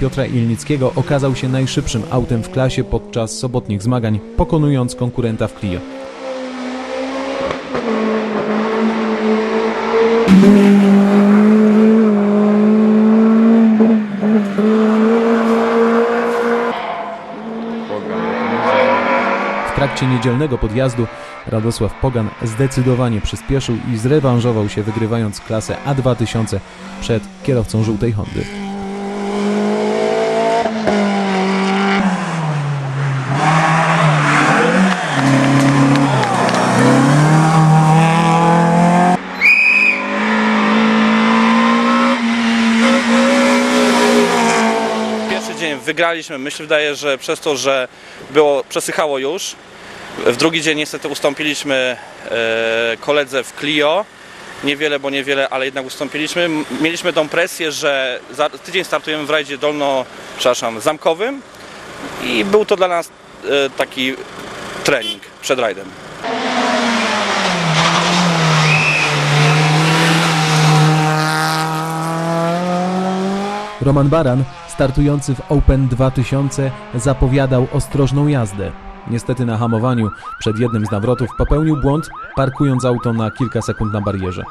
Piotra Ilnickiego okazał się najszybszym autem w klasie podczas sobotnich zmagań, pokonując konkurenta w Clio. W trakcie niedzielnego podjazdu Radosław Pogan zdecydowanie przyspieszył i zrewanżował się wygrywając klasę A2000 przed kierowcą żółtej Hondy. Wygraliśmy. Myślę, wydaje, że przez to, że było, przesychało już. W drugi dzień niestety ustąpiliśmy e, koledze w Clio. Niewiele, bo niewiele, ale jednak ustąpiliśmy. Mieliśmy tą presję, że za tydzień startujemy w rajdzie dolno, przepraszam, zamkowym i był to dla nas e, taki trening przed rajdem. Roman Baran, startujący w Open 2000, zapowiadał ostrożną jazdę. Niestety na hamowaniu przed jednym z nawrotów popełnił błąd, parkując auto na kilka sekund na barierze.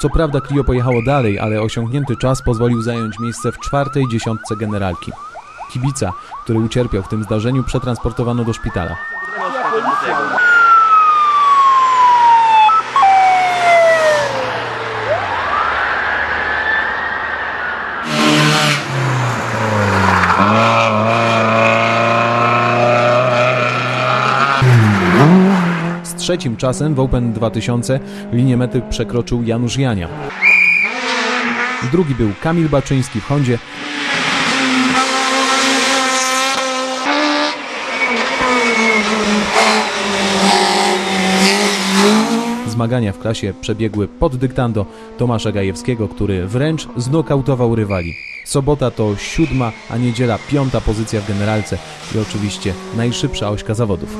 Co prawda Clio pojechało dalej, ale osiągnięty czas pozwolił zająć miejsce w czwartej dziesiątce generalki. Kibica, który ucierpiał w tym zdarzeniu, przetransportowano do szpitala. Trzecim czasem w Open 2000 linię mety przekroczył Janusz Jania. Drugi był Kamil Baczyński w Hondzie, Zmagania w klasie przebiegły pod dyktando Tomasza Gajewskiego, który wręcz znokautował rywali. Sobota to siódma, a niedziela piąta pozycja w generalce i oczywiście najszybsza ośka zawodów.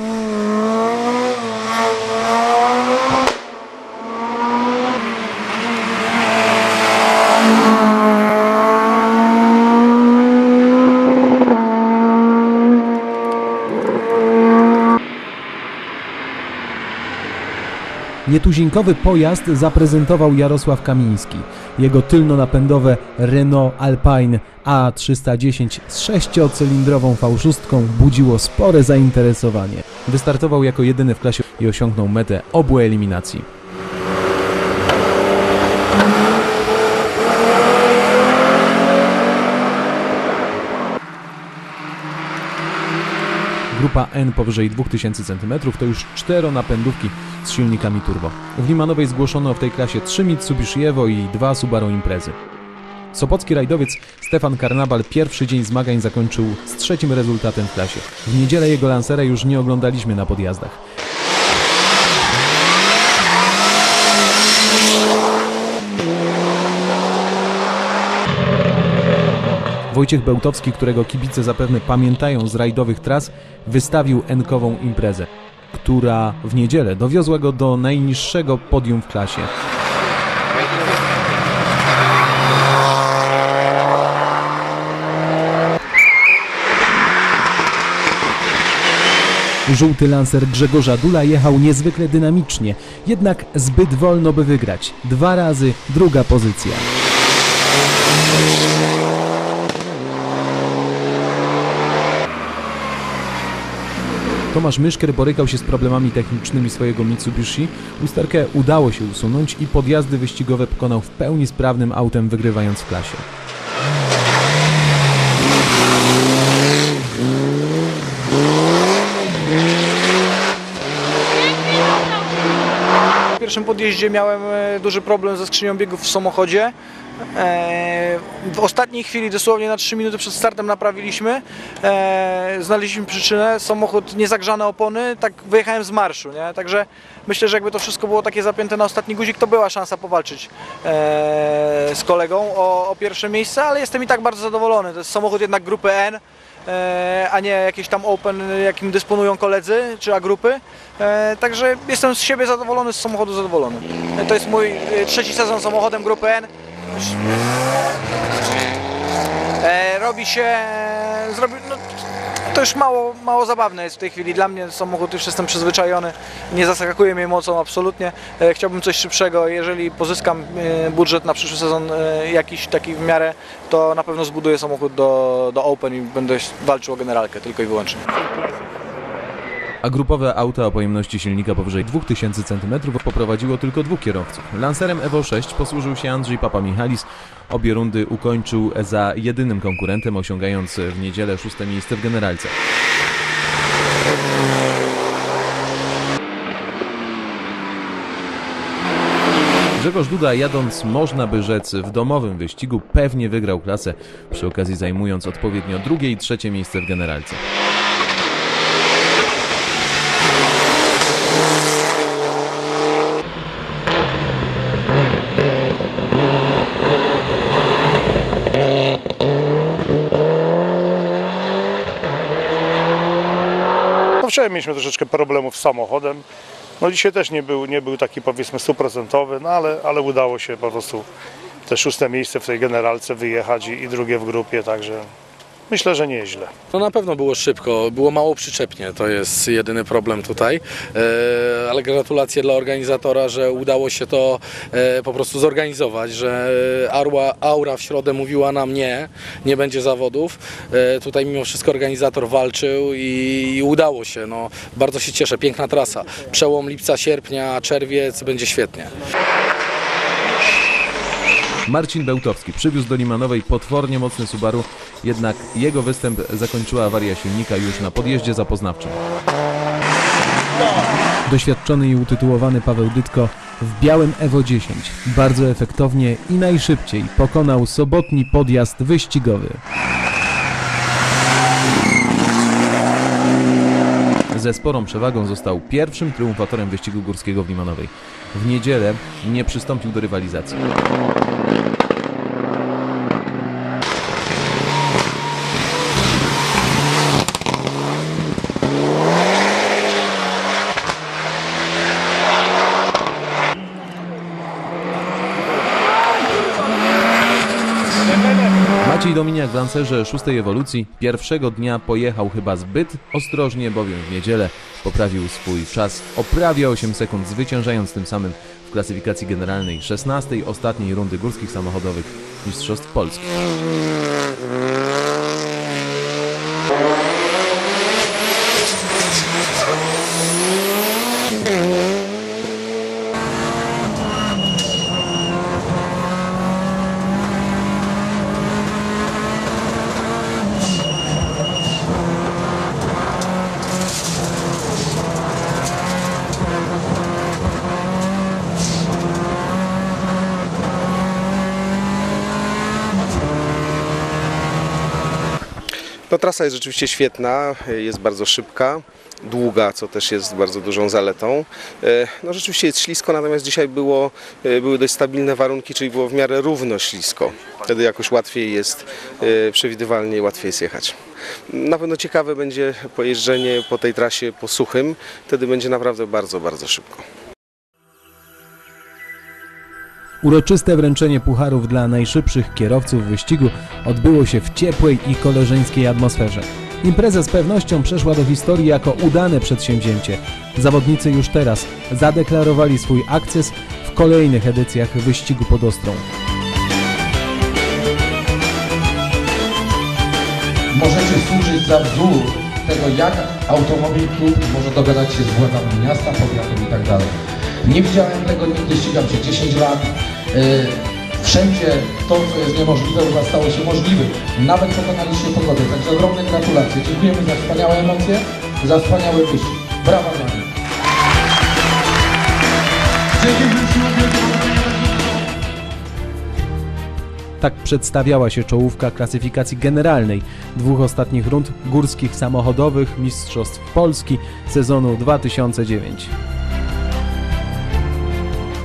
Nietuzinkowy pojazd zaprezentował Jarosław Kamiński. Jego tylnonapędowe Renault Alpine A310 z sześciocylindrową V6 budziło spore zainteresowanie. Wystartował jako jedyny w klasie i osiągnął metę obu eliminacji. Grupa N powyżej 2000 cm to już czteronapędówki z silnikami turbo. W Limanowej zgłoszono w tej klasie 3 Mitsubishi Evo i 2 Subaru Imprezy. Sopocki rajdowiec Stefan Karnabal pierwszy dzień zmagań zakończył z trzecim rezultatem w klasie. W niedzielę jego lansera już nie oglądaliśmy na podjazdach. Wojciech Bełtowski, którego kibice zapewne pamiętają z rajdowych tras, wystawił enkową imprezę, która w niedzielę dowiozła go do najniższego podium w klasie. Żółty lancer Grzegorza Dula jechał niezwykle dynamicznie, jednak zbyt wolno by wygrać. Dwa razy druga pozycja. Tomasz Myszker borykał się z problemami technicznymi swojego Mitsubishi. Usterkę udało się usunąć i podjazdy wyścigowe pokonał w pełni sprawnym autem, wygrywając w klasie. Pierwszym podjeździe miałem e, duży problem ze skrzynią biegów w samochodzie. E, W ostatniej chwili, dosłownie na 3 minuty przed startem naprawiliśmy. E, Znaleźliśmy przyczynę, samochód niezagrzane opony, tak wyjechałem z marszu, nie? Także myślę, że jakby to wszystko było takie zapięte na ostatni guzik, to była szansa powalczyć z kolegą o, o pierwsze miejsce, ale jestem i tak bardzo zadowolony. To jest samochód jednak grupy N. e, a nie jakieś tam open, jakim dysponują koledzy czy A-grupy. E, Także jestem z siebie zadowolony, z samochodu zadowolony. E, To jest mój trzeci sezon samochodem grupy N. Ro- robi się, zrobi, no, to już mało, mało zabawne jest w tej chwili. Dla mnie samochód już jestem przyzwyczajony, nie zaskakuje mnie mocą absolutnie. E, Chciałbym coś szybszego. Jeżeli pozyskam e, budżet na przyszły sezon e, jakiś taki w miarę, to na pewno zbuduję samochód do, do Open i będę walczył o generalkę tylko i wyłącznie. A grupowe auto o pojemności silnika powyżej 2000 cm poprowadziło tylko dwóch kierowców. Lancerem Evo 6 posłużył się Andrzej Papa Michalis. Obie rundy ukończył za jedynym konkurentem, osiągając w niedzielę szóste miejsce w generalce. Grzegorz Duda jadąc, można by rzec, w domowym wyścigu pewnie wygrał klasę, przy okazji zajmując odpowiednio drugie i trzecie miejsce w generalce. Wczoraj mieliśmy troszeczkę problemów z samochodem. No dzisiaj też nie był, nie był taki powiedzmy stuprocentowy, no ale, ale udało się po prostu te szóste miejsce w tej generalce wyjechać i, i drugie w grupie, także myślę, że nieźle. No na pewno było szybko, było mało przyczepnie, to jest jedyny problem tutaj, e, ale gratulacje dla organizatora, że udało się to e, po prostu zorganizować, że Aura, Aura w środę mówiła nam nie, nie będzie zawodów, e, tutaj mimo wszystko organizator walczył i udało się, no bardzo się cieszę, piękna trasa, przełom lipca, sierpnia, czerwiec, będzie świetnie. Marcin Bełtowski przywiózł do Limanowej potwornie mocny Subaru, jednak jego występ zakończyła awaria silnika już na podjeździe zapoznawczym. Doświadczony i utytułowany Paweł Dytko w białym Evo 10 bardzo efektownie i najszybciej pokonał sobotni podjazd wyścigowy. Ze sporą przewagą został pierwszym triumfatorem wyścigu górskiego w Limanowej. W niedzielę nie przystąpił do rywalizacji. Maciej Dominiak w Lancerze szóstej ewolucji pierwszego dnia pojechał chyba zbyt ostrożnie, bowiem w niedzielę poprawił swój czas o prawie 8 sekund, zwyciężając tym samym w klasyfikacji generalnej 16 ostatniej rundy górskich samochodowych Mistrzostw Polski. Trasa jest rzeczywiście świetna, jest bardzo szybka, długa, co też jest bardzo dużą zaletą. E, No rzeczywiście jest ślisko, natomiast dzisiaj było, e, były dość stabilne warunki, czyli było w miarę równo ślisko. Wtedy jakoś łatwiej jest, e, przewidywalnie łatwiej jest jechać. Na pewno ciekawe będzie pojeżdżenie po tej trasie po suchym, wtedy będzie naprawdę bardzo, bardzo szybko. Uroczyste wręczenie pucharów dla najszybszych kierowców wyścigu odbyło się w ciepłej i koleżeńskiej atmosferze. Impreza z pewnością przeszła do historii jako udane przedsięwzięcie. Zawodnicy już teraz zadeklarowali swój akces w kolejnych edycjach wyścigu pod Ostrą. możecie służyć za wzór tego, jak automobil klub może dogadać się z władzami miasta, powiatu i tak. Nie widziałem tego nigdy, ścigam się 10 lat. Yy, Wszędzie to, co jest niemożliwe, u Was stało się możliwym. Nawet pokonaliście pogodę. Także ogromne gratulacje. Dziękujemy za wspaniałe emocje, za wspaniały wyścig. Brawa dla. Tak przedstawiała się czołówka klasyfikacji generalnej dwóch ostatnich rund górskich samochodowych Mistrzostw Polski sezonu 2009.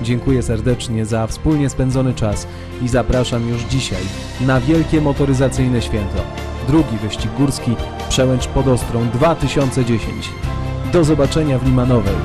Dziękuję serdecznie za wspólnie spędzony czas i zapraszam już dzisiaj na wielkie motoryzacyjne święto. Drugi wyścig górski Przełęcz pod Ostrą 2010. Do zobaczenia w Limanowej.